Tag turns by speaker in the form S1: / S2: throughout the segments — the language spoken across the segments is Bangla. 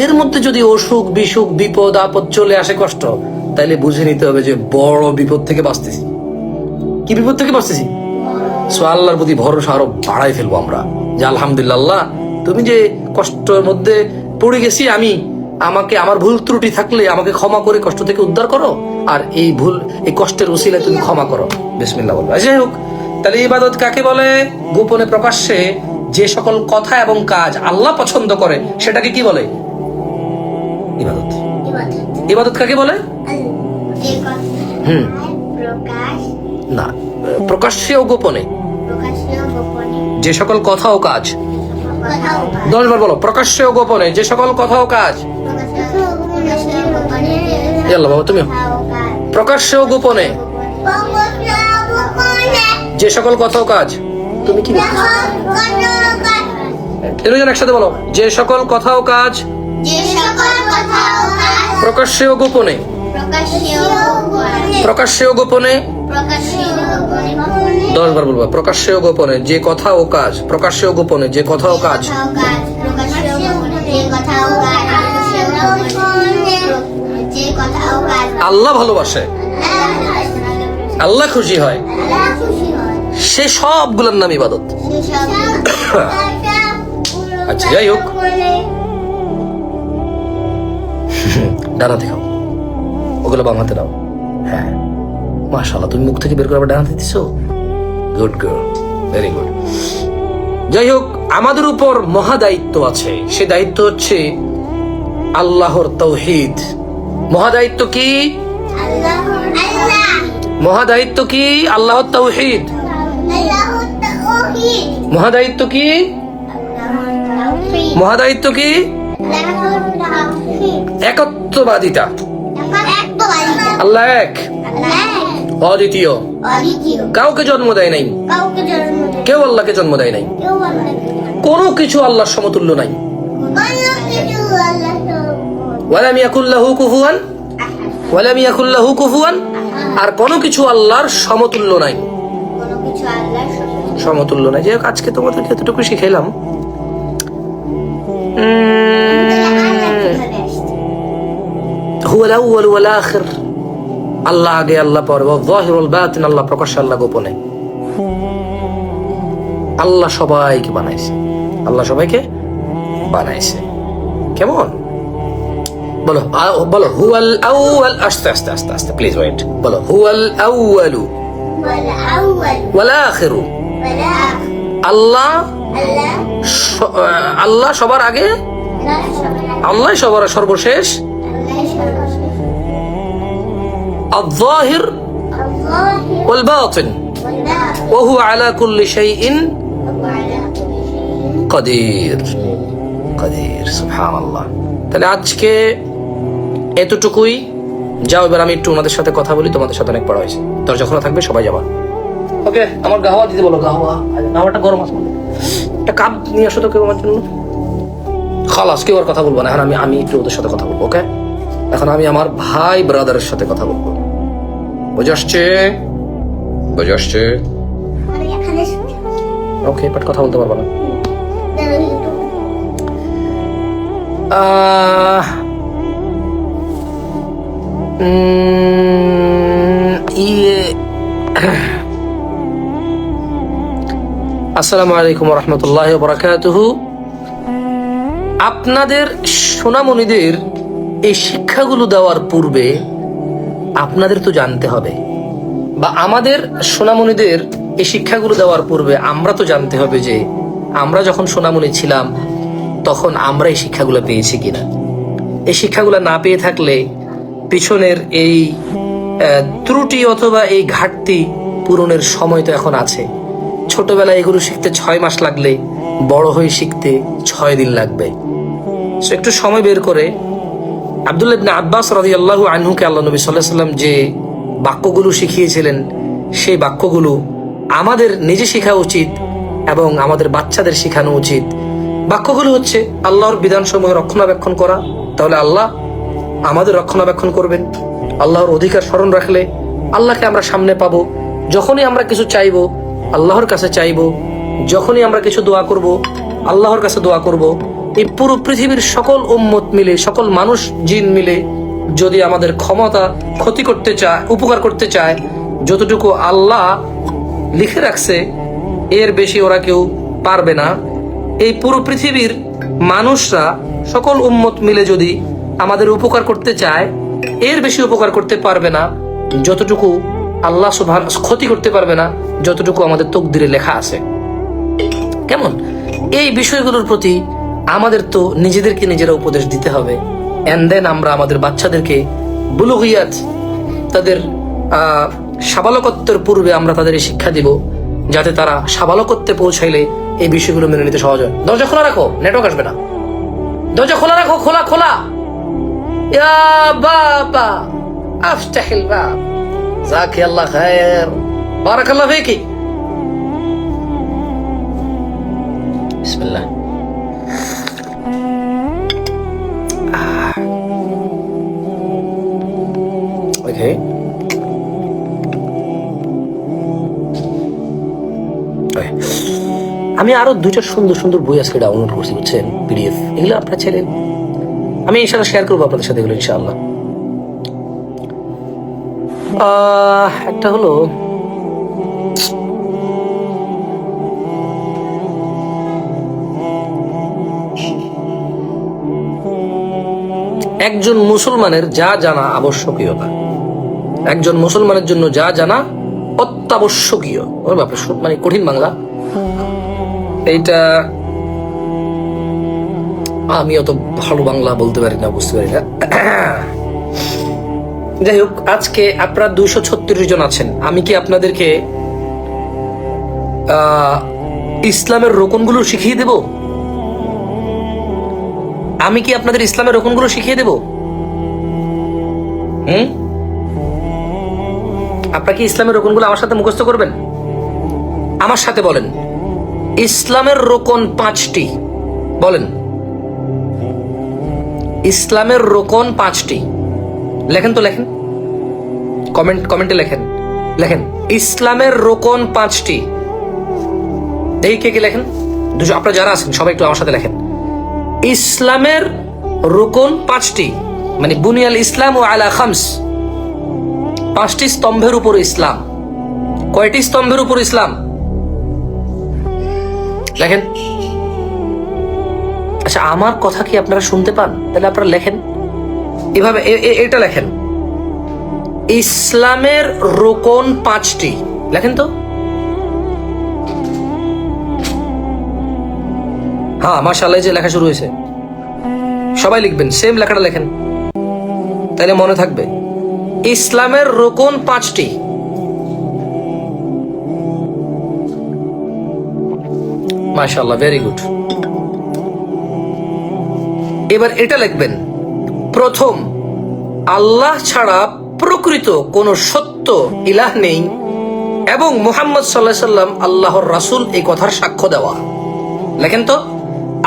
S1: এর মধ্যে যদি অসুখ, বিসুখ, বিপদ, আপদ চলে আসে কষ্ট, তাইলে বুঝে নিতে হবে যে বড় বিপদ থেকে বাঁচতেছি। কি বিপদ থেকে বাঁচতেছি? আল্লাহর প্রতি ভরসা আরও বাড়াই ফেলব আমরা। যে আলহামদুলিল্লাহ, তুমি যে কষ্টের মধ্যে পড়ে গেছি আমি, আমাকে আমার ভুল ত্রুটি থাকলে আমাকে ক্ষমা করে কষ্ট থেকে উদ্ধার করো, আর এই ভুল, এই কষ্টের উসিলায় তুমি ক্ষমা করো। বিসমিল্লাহ বলব। যাই হোক, তাহলে ইবাদত কাকে বলে? গোপনে প্রকাশ্যে যে সকল কথা এবং কাজ আল্লাহ পছন্দ করে, সেটাকে কি বলে? ইবাদত। ইবাদত। কাকে বলে? হুম। না প্রকাশ্যে ও গোপনে। যে সকল কথা ও কাজ।
S2: কথাও
S1: দশ বার বলো প্রকাশ্যে ও গোপনে। যে সকল কথা ও কাজ।
S2: প্রকাশীয়
S1: বাবা তুমি প্রকাশ্যে ও গোপনে। যে সকল কথা ও কাজ। তুমি কি একসাথে বলো যে সকল কথা ও কাজ প্রকাশ্যে ও গোপনে।
S2: প্রকাশীয়
S1: ও গোপনে। দশ বার বলব প্রকাশ্যে ও গোপনে যে কথা ও কাজ প্রকাশ্যে ও গোপনে যে কথা ও কাজ। আল্লাহ ভালোবাসে। আল্লাহ খুশি হয়। সে সবগুলোর নাম ইবাদত। আচ্ছা, যাই হোক। ডানাতে খাও ওগুলো বাম হাতে দাও হ্যাঁ। মাশাল্লাহ তুমি মুখ থেকে বের করে আবার ডানাতে দিছো? গুড গুড ভেরি গুড যাই হোক, আমাদের উপর মহা দায়িত্ব আছে। সে দায়িত্ব হচ্ছে আল্লাহর তৌহিদ। মহা দায়িত্ব কি? মহা দায়িত্ব কি? আল্লাহর তৌহিদ। মহা দায়িত্ব কি? মহা দায়িত্ব কি? একত্ববাদিতা।
S2: আল্লাহ
S1: এক। অদ্বিতীয়। কাউকে জন্ম দেয় নাই। কেউ আল্লাহকে জন্ম দেয় নাই। কোনো কিছু আল্লাহর সমতুল্য নাই। ওয়ালাম ইয়াকুল্লাহু কুফুয়ান। ওয়ালাম ইয়াকুল্লাহু কুফুয়ান। আর কোনো কিছু আল্লাহর সমতুল্য নাই। সমতুল্য নাই। হোক, আজকে তোমাদেরকে এতটুকু শিখাইলাম। হুয়াল আউয়াল ওয়াল আখির। আল্লাহ আগে আল্লাহ পর ওয়াহিরুল বাতিন, আল্লাহ প্রকাশ, আল্লাহ গোপনে। আল্লাহ সবাইকে বানাইছে। আল্লাহ সবাইকে বানাইছে। কেমন? বলো বলো, হুয়াল আউয়াল, আস্তে আস্তে আস্তে আস্তে প্লিজ ওয়েট বলো, হুয়াল আউয়ালু ওয়াল আখিরু। আল্লাহ আল্লাহ সবার আগে। আল্লাহ সবার সর্বশেষ? الظاهر
S2: الله
S1: والباطن
S2: والآخر
S1: وهو على كل شيء
S2: وهو على كل شيء
S1: قدير قدير سبحان الله তাহলে আজকে এতটুকুই যাও এবার আমি একটু ওনাদের সাথে কথা বলি তোমাদের সাথে অনেক পড়া হয়েছে দরজা খোলা থাকবে সবাই যাবা ওকে আমার গাওয়া দিতে বলো গাওয়া গাওয়াটা গরম আছে একটা কাপ নিয়ে আসো তো কেউ আমার জন্য খালাস কেউ আর কথা বলবো না এখন আমি আমি একটু ওদের সাথে কথা বলবো ওকে এখন আমি আমার ভাই ব্রাদারের সাথে কথা বলবো বুঝে আসছে ওকে বাট কথা বলতে পারব না। ইয়ে আসসালামু আলাইকুম রহমতুল্লাহ বরাকাতুহু আপনাদের সোনামণিদের এই শিক্ষাগুলো দেওয়ার পূর্বে আপনাদের তো জানতে হবে। বা আমাদের সোনামণিদের এই শিক্ষাগুলো দেওয়ার পূর্বে আমরা তো জানতে হবে যে আমরা যখন সোনামণি ছিলাম তখন আমরা এই শিক্ষাগুলো পেয়েছি কিনা। এই শিক্ষাগুলো না পেয়ে থাকলে পিছনের এই ত্রুটি অথবা এই ঘাটতি পূরণের সময় তো এখন আছে। ছোটবেলায় এগুলো শিখতে ছয় মাস লাগলে বড় হয়ে শিখতে ছয় দিন লাগবে। So, একটু সময় বের করে আব্দুল্লাহ আব্বাস রাদিয়াল্লাহু আনহুকে আল্লাহ নবী আলাইহি সাল্লাম যে বাক্যগুলো শিখিয়েছিলেন, সেই বাক্যগুলো আমাদের নিজে শেখা উচিত এবং আমাদের বাচ্চাদের শেখানো উচিত। বাক্যগুলো হচ্ছে, আল্লাহর বিধানসমূহ রক্ষণাবেক্ষণ করা। তাহলে আল্লাহ আমাদের রক্ষণাবেক্ষণ করবেন। আল্লাহর অধিকার স্মরণ রাখলে আল্লাহকে আমরা সামনে পাবো। যখনই আমরা কিছু চাইব, আল্লাহর কাছে চাইব। যখনই আমরা কিছু দোয়া করব, আল্লাহর কাছে দোয়া করব। এই পুরো পৃথিবীর সকল উম্মত মিলে, সকল মানুষ, জিন মিলে যদি আমাদের ক্ষমতা ক্ষতি করতে চায়, উপকার করতে চায়, যতটুকু আল্লাহ লিখে রাখছে, এর বেশি ওরা কেউ পারবে না। এই পুরো পৃথিবীর মানুষরা, সকল উম্মত মিলে যদি আমাদের উপকার করতে চায়, এর বেশি উপকার করতে পারবে না, যতটুকু আল্লাহ ক্ষতি করতে পারবে না, যতটুকু আমাদের তকদিরে লেখা আছে। কেমন? এই বিষয়গুলোর প্রতি আমাদের তো নিজেদেরকে নিজেরা উপদেশ দিতে হবে। এন্ড দেন আমরা আমাদের বাচ্চাদেরকে বুলুহিয়াত তাদের সাবালকত্বের পূর্বে আমরা তাদের শিক্ষা দিব, যাতে তারা সাবালকত্বে পৌঁছাইলে এই বিষয়গুলো মেনে নিতে সহজ হয়। দরজা খোলা রাখো নেটওয়ার্ক আসবে না। দরজা খোলা রাখো, খোলা খোলা। বাবা, আফতাহিল বাব। আল্লাহ বারাকাল্লাহ বিসমিল্লাহ। আমি আরও দুইটা সুন্দর সুন্দর বই আজকে ডাউনলোড করছি, বুঝছেন? পিডিএফ এগুলো আপনার ছেলেন আমি ইনশাল্লাহ শেয়ার করব আপনাদের সাথে এগুলো, ইনশাআল্লাহ। একটা হলো, একজন মুসলমানের যা জানা আবশ্যকীয়তা। একজন মুসলমানের জন্য যা জানা অত্যাবশ্যকীয়। মানে কঠিন বাংলা। এইটা, আমি অত ভালো বাংলা বলতে পারি না, বুঝতে পারি না। যাই হোক, আজকে আপনারা দুশো ছত্রিশ জন আছেন। আমি কি আপনাদেরকে ইসলামের রোকনগুলো শিখিয়ে দেব? আমি কি আপনাদের ইসলামের রোকনগুলো শিখিয়ে দেব? হুম? আপনারা কি ইসলামের রোকনগুলো আমার সাথে মুখস্থ করবেন? আমার সাথে বলেন। ইসলামের রোকন পাঁচটি। বলেন। ইসলামের রোকন পাঁচটি। লেখেন তো, লেখেন। কমেন্ট, কমেন্টে লেখেন। লেখেন, ইসলামের রোকন পাঁচটি। এই কে কে লেখেন? দুজন আপনারা যারা আছেন, সবাই একটু আমার সাথে লেখেন। ইসলামের রোকন পাঁচটি মানে বুনিয়াল ইসলাম ও আলা খামস। পাঁচটি স্তম্ভের উপর ইসলাম। কয়টি স্তম্ভের উপর ইসলাম? লেখেন। আচ্ছা আমার কথা কি আপনারা শুনতে পান? তাহলে আপনারা লেখেন। এভাবে এটা লেখেন। ইসলামের রোকন পাঁচটি। লেখেন তো। হ্যাঁ মার্শাল্লাহ যে লেখা শুরু হয়েছে। সবাই লিখবেন সেম লেখাটা লেখেন। তাহলে মনে থাকবে। ইসলামের রোকন পাঁচটি। মাশাল্লাহ ভেরি গুড এবার এটা লিখবেন, প্রথম, আল্লাহ ছাড়া প্রকৃত কোন সত্য ইলাহ নেই এবং মুহাম্মদ সাল্লাহ সাল্লাম আল্লাহর রাসূল এই কথার সাক্ষ্য দেওয়া। লেখেন তো,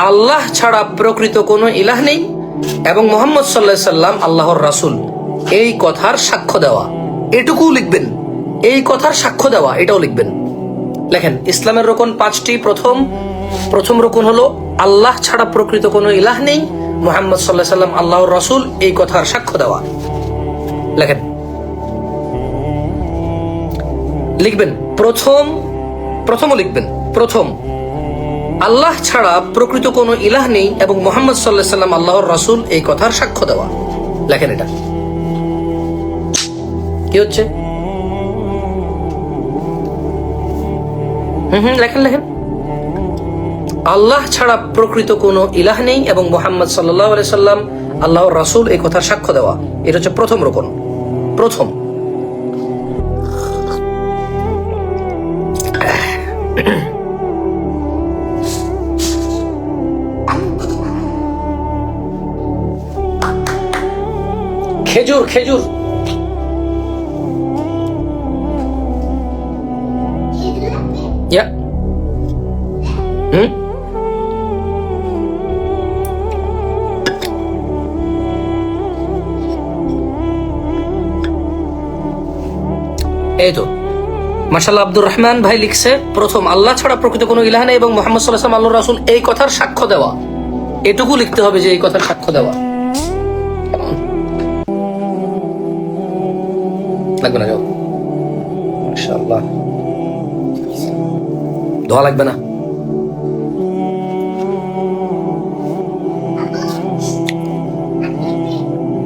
S1: আল্লাহ ছাড়া প্রকৃত কোনো ইলাহ নেই এবং মোহাম্মদ সাল্লাহ সাল্লাম আল্লাহর রাসুল এই কথার সাক্ষ্য দেওয়া। এটুকু লিখবেন, এই কথার সাক্ষ্য দেওয়া, এটাও লিখবেন। লেখেন, ইসলামের রোকন পাঁচটি, প্রথম প্রথম রোকন হলো, আল্লাহ ছাড়া প্রকৃত কোনো ইলাহ নেই, মোহাম্মদ সাল্লাহ সাল্লাম আল্লাহর রাসূল, এই কথার সাক্ষ্য দেওয়া। লেখেন, লিখবেন, প্রথম, প্রথমও লিখবেন, প্রথম, আল্লাহ ছাড়া প্রকৃত কোনো ইলাহ নেই এবং মোহাম্মদ সাল্লাহ সাল্লাম আল্লাহর রাসূল, এই কথার সাক্ষ্য দেওয়া। লেখেন এটা। কি হচ্ছে? হুম লেখেন লেখেন। আল্লাহ ছাড়া প্রকৃত কোনো ইলাহ নেই এবং মোহাম্মদ সাল্লাহ সাল্লাম আল্লাহর রাসূল এই কথার সাক্ষ্য দেওয়া। এটা হচ্ছে প্রথম রোকন। প্রথম। খেজুর খেজুর। মাশাল্লাহ আব্দুর রহমান ভাই লিখছে প্রথম আল্লাহ ছাড়া প্রকৃত কোনো ইলাহ নেই এবং মোহাম্মদ সাল্লাহ আল্লাহ রাসুল এই কথার সাক্ষ্য দেওয়া এটুকু লিখতে হবে যে এই কথার সাক্ষ্য দেওয়া কেমন? লাগবে না যাও মাশাআল্লাহ ধোয়া লাগবে না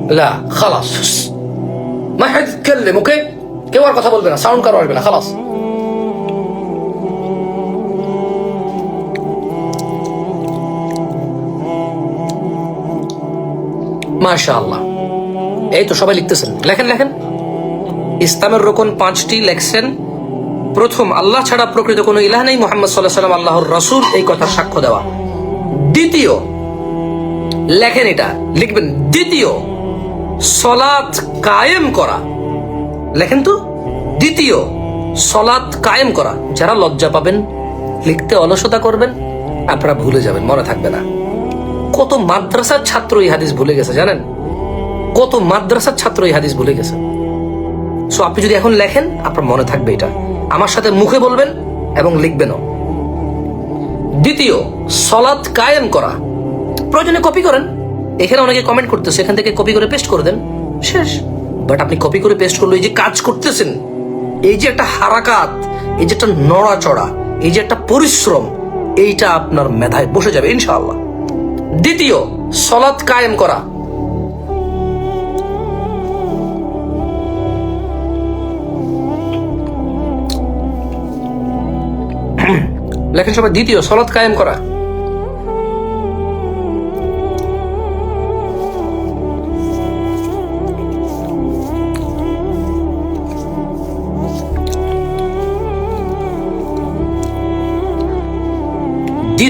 S1: لا خلاص ما حد يتكلم اوكي কেউ আর কথা বলবে না সাউন্ড কারও আসবে না, খালাস। মাশাআল্লাহ। এই তো সবাই লিখতেছেন। লেখেন লেখেন। ইসলামের রোকন পাঁচটি লেখছেন। প্রথম, আল্লাহ ছাড়া প্রকৃত কোনো ইলাহ নেই, মোহাম্মদ সাল্লাহ সাল্লাম আল্লাহর রসুল, এই কথার সাক্ষ্য দেওয়া। দ্বিতীয়, লেখেন এটা, লিখবেন। দ্বিতীয়, সলাৎ কায়েম করা। লেখেন তো? দ্বিতীয়, সলাৎ কায়েম করা। যারা লজ্জা পাবেন, লিখতে অলসতা করবেন, আপনারা ভুলে যাবেন, মনে থাকবে না। কত মাদ্রাসার ছাত্র এই হাদিস ভুলে গেছে, জানেন? কত মাদ্রাসার ছাত্র এই হাদিস ভুলে গেছে। সো আপনি যদি এখন লেখেন, আপনার মনে থাকবে এটা। আমার সাথে মুখে বলবেন এবং লিখবেনও। দ্বিতীয়, সলাৎ কায়েম করা। প্রয়োজনে কপি করেন। এখানে অনেকে কমেন্ট করতেছে, এখান থেকে কপি করে পেস্ট করে দেন। শেষ। বাট আপনি কপি করে পেস্ট করলে এই যে কাজ করতেছেন, এই যে একটা হারাকাত, এই যে একটা নড়াচড়া, এই যে একটা পরিশ্রম, এইটা আপনার মেধায় বসে যাবে, ইনশাআল্লাহ। দ্বিতীয়, সলাৎ কায়েম করা। লেখেন সবাই, দ্বিতীয়, সলাৎ কায়েম করা।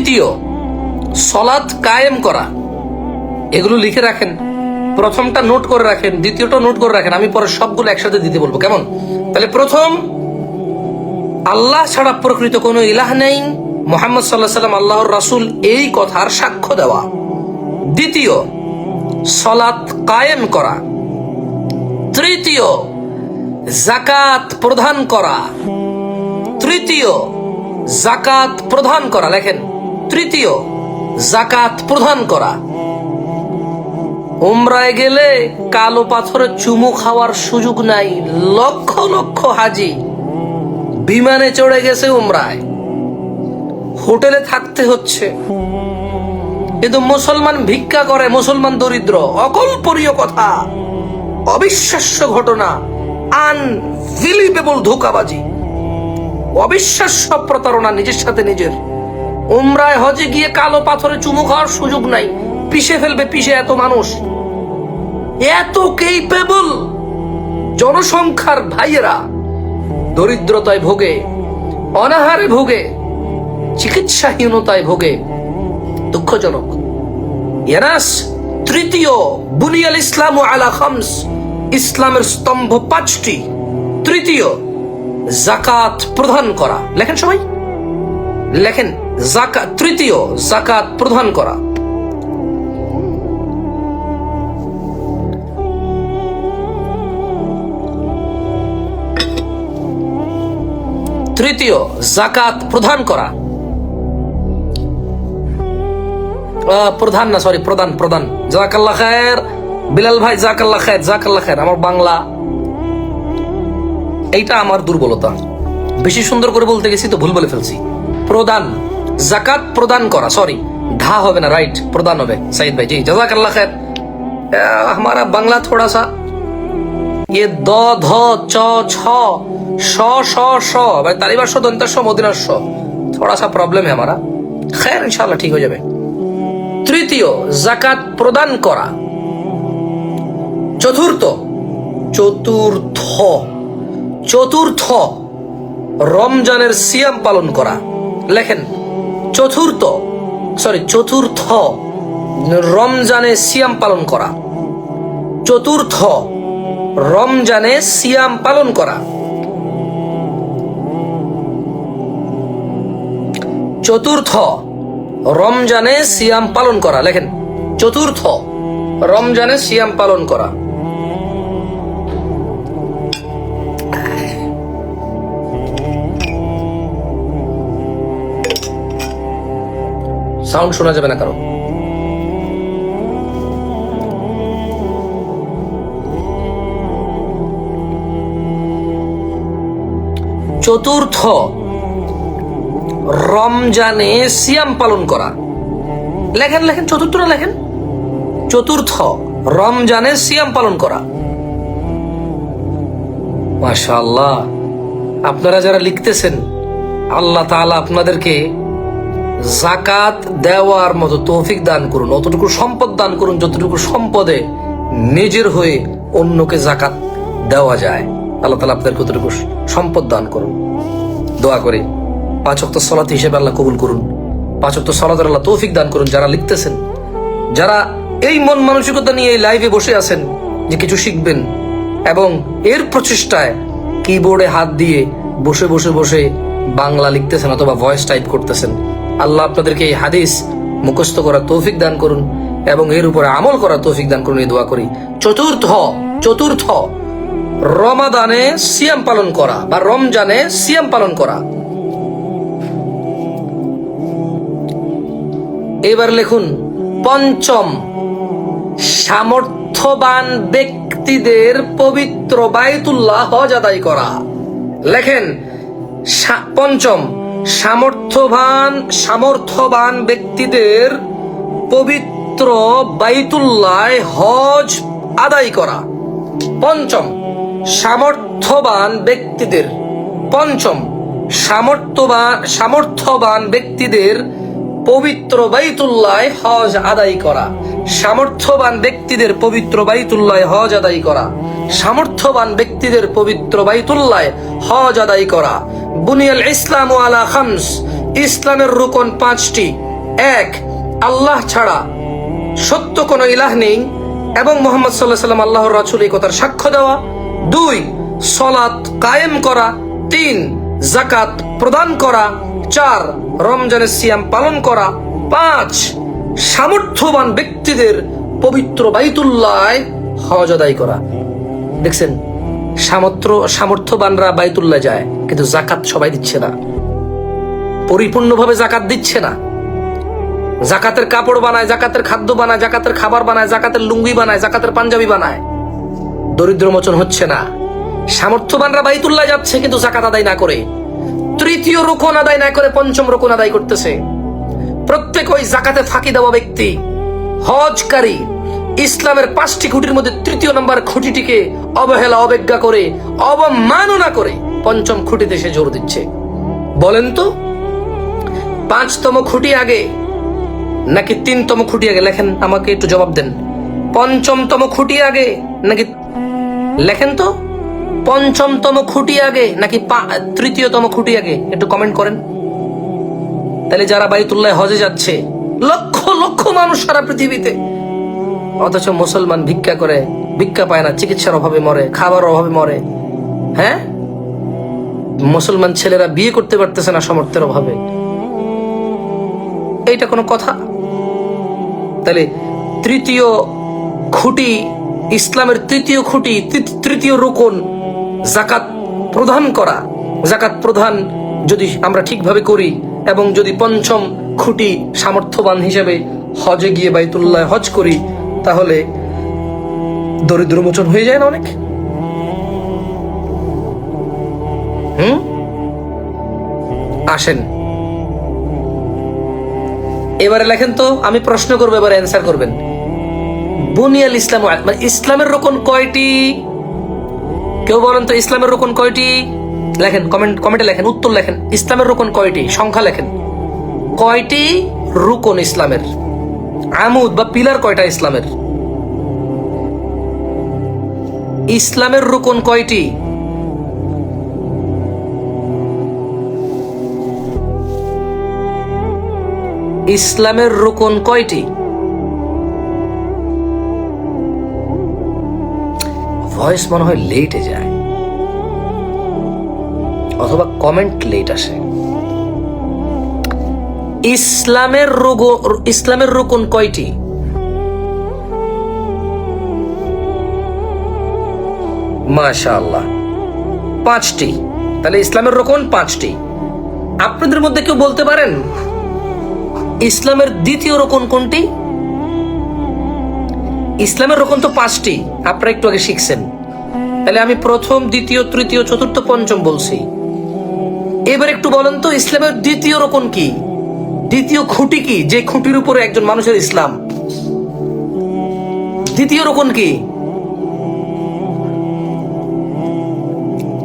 S1: দ্বিতীয়, সলাৎ কায়েম করা। এগুলো লিখে রাখেন। প্রথমটা নোট করে রাখেন, দ্বিতীয়টা নোট করে রাখেন। আমি পরে সবগুলো একসাথে দিতে বলব। কেমন? তাহলে প্রথম, আল্লাহ ছাড়া প্রকৃত কোনো ইলাহ নেই। মোহাম্মদ সাল্লাহ সাল্লাম আল্লাহর রাসূল এই কথার সাক্ষ্য দেওয়া। দ্বিতীয়, সলাৎ কায়েম করা। তৃতীয় জাকাত প্রদান করা। তৃতীয় জাকাত প্রদান করা। লেখেন তৃতীয় জাকাত প্রদান করা। উমরায় গেলে কালো পাথরে চুমু খাওয়ার সুযোগ নাই। লক্ষ লক্ষ হাজি বিমানে চড়ে গেছে উমরায়। হোটেলে থাকতে হচ্ছে। কিন্তু মুসলমান ভিক্ষা করে, মুসলমান দরিদ্র, অকল্পনীয় কথা, অবিশ্বাস্য ঘটনা আনবিলিভেবল ধোকাবাজি, অবিশ্বাস্য প্রতারণা নিজের সাথে নিজের। উমরায় হজে গিয়ে কালো পাথরে চুমু খাওয়ার সুযোগ নাই। পিষে ফেলবে, পিষে এত মানুষ। এত কেইপেবল জনসংখ্যার ভাইয়েরা দরিদ্রতায় ভোগে, অনাহারে ভোগে, চিকিৎসাহীনতায় ভোগে। দুঃখজনক। ইয়ানাস তৃতীয় বুনিয়াল ইসলাম ও আলা খামস, ইসলামের স্তম্ভ পাঁচটি। তৃতীয় জাকাত প্রদান করা। লেখেন সবাই। লেখেন, জাকাত তৃতীয়, জাকাত প্রদান করা। তৃতীয়, জাকাত প্রদান করা। প্রধান না সরি প্রধান প্রধান জাকাল্লা খায়ের। বিলাল ভাই জাকাল্লা খায়ের জাকাল্লা খায়ের। আমার বাংলা, এইটা আমার দুর্বলতা। বেশি সুন্দর করে বলতে গেছি তো ভুল বলে ফেলছি। প্রদান জাকাত প্রদান করা সরি ধা হবে না রাইট প্রদান হবে সাইদ ভাই জি জাজাকাল্লাহ খায়ের আহ, हमारा बांग्ला थोड़ा सा ये द ध च छ श श श भाई तालिबार श दंतर श मदिनार श थोड़ा सा प्रॉब्लम है हमारा खैर इंशाल्लाह ঠিক হয়ে যাবে তৃতীয় জাকাত প্রদান করা চতুর্থ চতুর্থ চতুর্থ রমজানের সিয়াম পালন করা লেখেন, চতুর্থ সরি চতুর্থ, রমজানে সিয়াম পালন করা। চতুর্থ, রমজানে সিয়াম পালন করা। চতুর্থ, রমজানে সিয়াম পালন করা। লেখেন, চতুর্থ, রমজানে সিয়াম পালন করা। সাউন্ড শোনা যাবে না কারও। চতুর্থ, রমজানে সিয়াম পালন করা। লেখেন লেখেন চতুর্থ না লেখেন। চতুর্থ, রমজানে সিয়াম পালন করা। মাশাল্লাহ আপনারা যারা লিখতেছেন, আল্লাহ তাআলা আপনাদেরকে জাকাত দেওয়ার মতো তৌফিক দান করুন, অতটুকু সম্পদ দান করুন, যতটুকু সম্পদে নিজের হয়ে অন্যকে জাকাত দেওয়া যায়। আল্লাহ তালা আপনাদেরকে কতটুকু সম্পদ দান করুন। দোয়া করে পাঁচ অক্ত সলাত হিসেবে আল্লাহ কবুল করুন। পাঁচ অক্ত সলাতের আল্লাহ তৌফিক দান করুন, যারা লিখতেছেন, যারা এই মন মানসিকতা নিয়ে এই লাইভে বসে আছেন যে কিছু শিখবেন এবং এর প্রচেষ্টায় কিবোর্ডে হাত দিয়ে বসে বসে বসে বাংলা লিখতেছেন অথবা ভয়েস টাইপ করতেছেন আল্লাহ আপনাদেরকে এই হাদিস মুখস্থ করার তৌফিক দান করুন এবং এর উপরে আমল করার তৌফিক দান করুন, এই দোয়া করি। চতুর্থ চতুর্থ, রমাদানে সিয়াম পালন করা বা রমজানে সিয়াম পালন করা। এবার লিখুন, পঞ্চম, সামর্থ্যবান ব্যক্তিদের পবিত্র বায়তুল্লাহ হজ আদায় করা। লেখেন পঞ্চম সামর্থ্যবান সামর্থ্যবান ব্যক্তিদের পবিত্র বাইতুল্লায় হজ আদায় করা। পঞ্চম, সামর্থ্যবান ব্যক্তিদের। পঞ্চম সামর্থ্যবান সামর্থ্যবান ব্যক্তিদের পবিত্র বাইতুল্লায় হজ আদায় করা। সামর্থ্যবান ব্যক্তিদের পবিত্র বাইতুল্লাহ হজ আদায় করা। সামর্থ্যবান ব্যক্তিদের পবিত্র বাইতুল্লাহ হজ আদায় করা। বুনিয়াল ইসলাম আলা খামস। ইসলামের রুকন পাঁচটি। এক, আল্লাহ ছাড়া সত্য কোনো ইলাহ নেই এবং মোহাম্মদ সাল্লাহ সাল্লাম আল্লাহর রাসূল এই কথার সাক্ষ্য দেওয়া। দুই সলাত কায়েম করা। তিন জাকাত প্রদান করা। চার রমজানের সিয়াম পালন করা, পাঁচ সামর্থ্যবান ব্যক্তিদের পবিত্র বাইতুল্লাহ হজ আদায় করা। দেখছেন, সামর্থ্য, সামর্থ্যবানরা বাইতুল্লাহ যায়, কিন্তু জাকাত সবাই দিচ্ছে না। পরিপূর্ণভাবে জাকাত দিচ্ছে না। জাকাতের কাপড় বানায় জাকাতের খাদ্য বানায় জাকাতের খাবার বানায় জাকাতের লুঙ্গি বানায় জাকাতের পাঞ্জাবি বানায়। দরিদ্র মোচন হচ্ছে না। সামর্থ্যবানরা বাইতুল্লাহ যাচ্ছে, কিন্তু জাকাত আদায় না করে। তৃতীয় রোকন আদায় না করে পঞ্চম রোকন আদায় করতেছে। প্রত্যেক ওই জাকাতে ফাঁকি দেওয়া ব্যক্তি, হজকারী, ইসলামের পাঁচটি খুঁটির মধ্যে তৃতীয় নম্বর খুঁটিটিকে অবহেলা, অবজ্ঞা করে, অবমাননা করে পঞ্চম খুঁটিতে সে জোর দিচ্ছে। বলেন তো, পাঁচতম খুঁটি আগে নাকি তিনতম খুঁটি আগে? লেখেন, আমাকে একটু জবাব দেন। পঞ্চমতম খুঁটি আগে নাকি, লেখেন তো? পঞ্চমতম খুঁটি আগে নাকি তৃতীয়তম খুঁটি আগে? একটু কমেন্ট করেন। তাহলে যারা বাইতুল্লাহ হজে যাচ্ছে, লক্ষ লক্ষ মানুষ সারা পৃথিবীতে। অথচ মুসলমান ভিক্ষা করে, ভিক্ষা পায় না, চিকিৎসার অভাবে মরে খাবার অভাবে মরে। হ্যাঁ? মুসলমান ছেলেরা বিয়ে করতে পারতেছে না সমর্থের অভাবে। এইটা কোনো কথা? তাহলে তৃতীয় খুঁটি, ইসলামের তৃতীয় খুঁটি তৃতীয় রোকন জাকাত প্রদান করা। জাকাত প্রদান যদি আমরা ঠিকভাবে করি এবং যদি পঞ্চম খুঁটি সামর্থ্যবান হিসেবে হজে গিয়ে বাইতুল্লাহ হজ করি, তাহলে দরিদ্র মোচন হয়ে যায় না অনেক? হুম? আসেন। এবারে লেখেন তো, আমি প্রশ্ন করব, এবারে অ্যান্সার করবেন। বুনিয়াল ইসলাম মানে ইসলামের রোকন কয়টি? কেউ বলেন তো ইসলামের রোকন কয়টি? লেখেন কমেন্ট কমেন্টে লেখেন, উত্তর লেখেন। ইসলামের রোকন কয়টি? সংখ্যা লেখেন। কয়টি? রুকন ইসলামের। আমুদ বা পিলার কয়টা ইসলামের? ইসলামের রুকন কয়টি? ইসলামের রুকন কয়টি? ভয়েস মনে হয় লেটে যায়। অথবা কমেন্ট লেট আসে। ইসলামের রোগ, ইসলামের রোকন কয়টি? মাশাআল্লাহ। পাঁচটি। তাহলে ইসলামের রোকন পাঁচটি। আপনাদের মধ্যে কেউ বলতে পারেন? ইসলামের দ্বিতীয় রোকন কোনটি? ইসলামের রোকন তো পাঁচটি। আপনারা একটু আগে শিখছেন। তাহলে আমি প্রথম, দ্বিতীয়, তৃতীয়, চতুর্থ, পঞ্চম বলছি। এবার একটু বলেন তো, ইসলামের দ্বিতীয় রকম কি? দ্বিতীয় খুঁটি কি? যে খুঁটির উপরে একজন মানুষের ইসলাম। দ্বিতীয় রকম কি?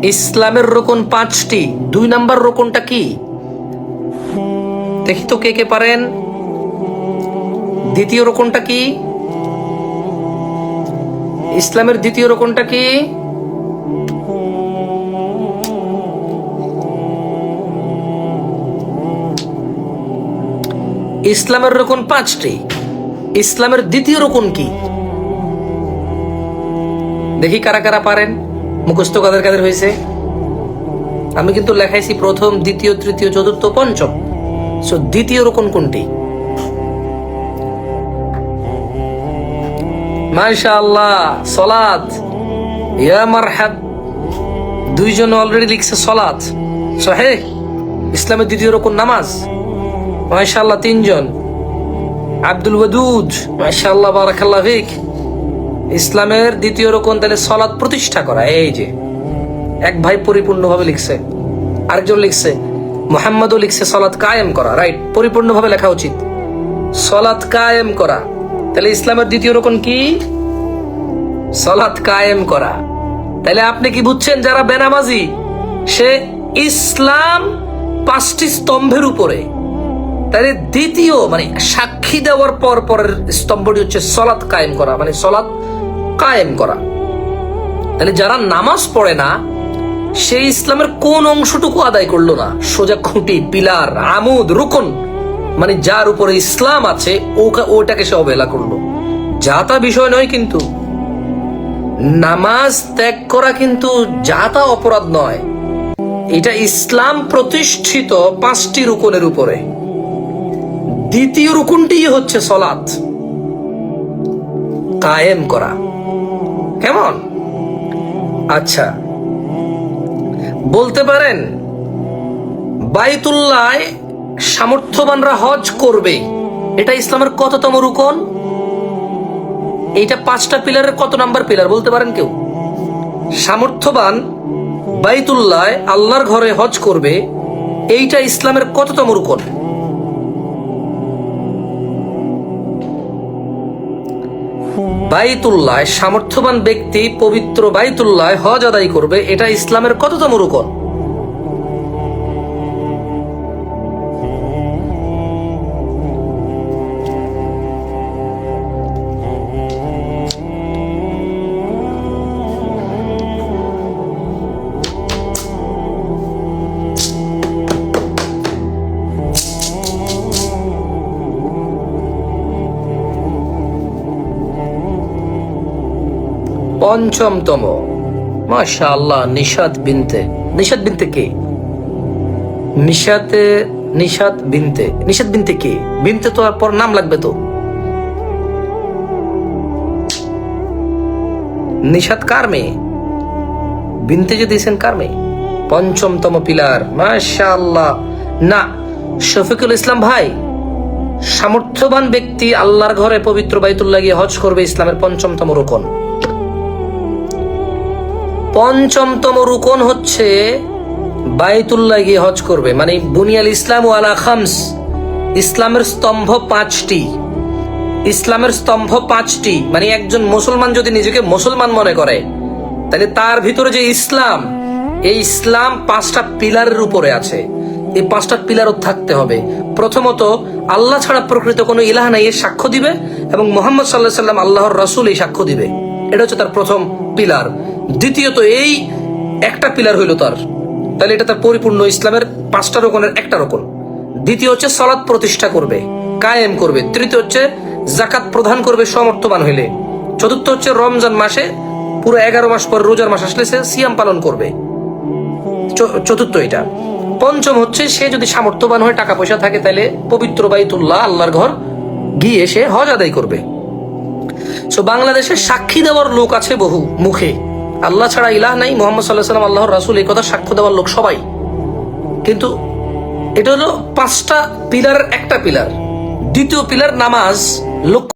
S1: ইসলামের রকম পাঁচটি। দুই নাম্বার রকমটা কি? দেখি তো কে কে পারেন। দ্বিতীয় রকমটা কি? ইসলামের দ্বিতীয় রকমটা কি? ইসলামের রকম পাঁচটি। ইসলামের দ্বিতীয় রকম কি? দেখি কারা কারা পারেন। মুখস্থ কাদের কাদের হয়েছে? আমি কিন্তু লেখাইছি প্রথম, দ্বিতীয়, তৃতীয়, চতুর্থ, পঞ্চম। সো দ্বিতীয় রকম কোনটি? মাশাআল্লাহ সলাত ইয়া মারহাব। দুইজন অলরেডি লিখছে সলাত সহে? ইসলামের দ্বিতীয় রকম নামাজ। মাশাআল্লাহ, তিনজন। আব্দুল ওয়াদুদ, মাশাআল্লাহ, বারাকাল্লাহ ফিক। ইসলামের দ্বিতীয় রকম তাহলে সলাৎ প্রতিষ্ঠা করা, এই যে। এক ভাই পরিপূর্ণভাবে লিখছে, আরেকজন লিখছে, মোহাম্মদও লিখছে সলাৎ কায়েম করা রাইট পরিপূর্ণভাবে লেখা উচিত। সলাৎ কায়েম করা। তাহলে ইসলামের দ্বিতীয় রকম কি? সলাৎ কায়েম করা। তাহলে আপনি কি বুঝছেন যারা বেনামাজি, সে ইসলাম পাঁচটি স্তম্ভের উপরে। তাহলে দ্বিতীয় মানে সাক্ষী দেওয়ার পর পরের স্তম্ভটি হচ্ছে সলাৎ কায়েম করা মানে সলাৎ কায়েম করা। তাহলে যারা নামাজ পড়ে না, সে ইসলামের কোন অংশটুকু আদায় করল না। সোজা খুঁটি, পিলার, আমুদ, রুকন। মানে যার উপরে ইসলাম আছে ওটাকে সে অবহেলা করল। যা তা বিষয় নয় কিন্তু। নামাজ ত্যাগ করা কিন্তু যা তা অপরাধ নয়। এটা ইসলাম প্রতিষ্ঠিত পাঁচটি রুকনের উপরে। দ্বিতীয় রুকুনটি হচ্ছে সলাৎ। কায়েম করা। কেমন? আচ্ছা। বলতে পারেন, বাইতুল্লাহ সামর্থ্যবানরা হজ করবে। এটা ইসলামের কততম রুকন? এইটা পাঁচটা পিলারের কত নাম্বার পিলার বলতে পারেন কেউ? সামর্থ্যবান বাইতুল্লাহ আল্লাহর ঘরে হজ করবে, এইটা ইসলামের কততম রুকন? বাইতুল্লাহ, সামর্থ্যবান ব্যক্তি পবিত্র বাইতুল্লাহ হজ আদায় করবে, এটা ইসলামের কততম রুকন? পঞ্চমতম। মাশা আল্লাহ নিশাদ বিনতে। নিশাদ বিনতে কে? নিশাতে নিশাদ বিনতে। নিশাদ বিনতে কে? বিনতে তো আর পর নাম লাগবে তো। নিশাদ কার মেয়ে? বিনতে যে দিয়েছেন কার মেয়ে? পঞ্চমতম পিলার। মাশা আল্লাহ না, শফিকুল ইসলাম ভাই, সামর্থ্যবান ব্যক্তি, আল্লাহর ঘরে পবিত্র বাইতুল্লাহ গিয়ে হজ করবে ইসলামের পঞ্চমতম রোকন। পঞ্চমতম রুকন হচ্ছে বাইতুল্লাহ গিয়ে হজ করবে। মানে বুনিয়াল ইসলাম ও আলা খামস। ইসলামের স্তম্ভ পাঁচটি। ইসলামের স্তম্ভ পাঁচটি। মানে একজন মুসলমান যদি নিজেকে মুসলমান মনে করে, তাহলে তার ভিতরে যে ইসলাম, এই ইসলাম পাঁচটা পিলারের উপরে আছে। এই পাঁচটা পিলারও থাকতে হবে। প্রথমত, আল্লাহ ছাড়া প্রকৃত কোনো ইলাহ নাই এর সাক্ষ্য দিবে এবং মোহাম্মদ সাল্লাহ সাল্লাম আল্লাহর রাসূল এই সাক্ষ্য দিবে। এটা হচ্ছে তার প্রথম পিলার। দ্বিতীয়ত এই একটা পিলার হইল তার। তাহলে এটা তার পরিপূর্ণ ইসলামের পাঁচটা রকমের একটা রোকন। দ্বিতীয় হচ্ছে সলাৎ প্রতিষ্ঠা করবে, কায়েম করবে। তৃতীয় হচ্ছে জাকাত প্রদান করবে সমর্থবান হইলে। চতুর্থ হচ্ছে রমজান মাসে পুরো এগারো মাস পর রোজার মাস আসলে সে সিয়াম পালন করবে। চতুর্থ এটা। পঞ্চম হচ্ছে সে যদি সামর্থ্যবান হয়ে টাকা পয়সা থাকে তাহলে পবিত্র বাইতুল্লাহ, আল্লাহর ঘর গিয়ে সে হজ আদায় করবে। সো বাংলাদেশে সাক্ষী দেওয়ার লোক আছে বহু, মুখে। আল্লাহ ছাড়া ইলাহ নাই, মোহাম্মদ সাল্লাহ সাল্লাম আল্লাহর রাসুল, এই কথা সাক্ষ্য দেওয়ার লোক সবাই। কিন্তু এটা হলো পাঁচটা পিলার, একটা পিলার। দ্বিতীয় পিলার নামাজ লক্ষ্য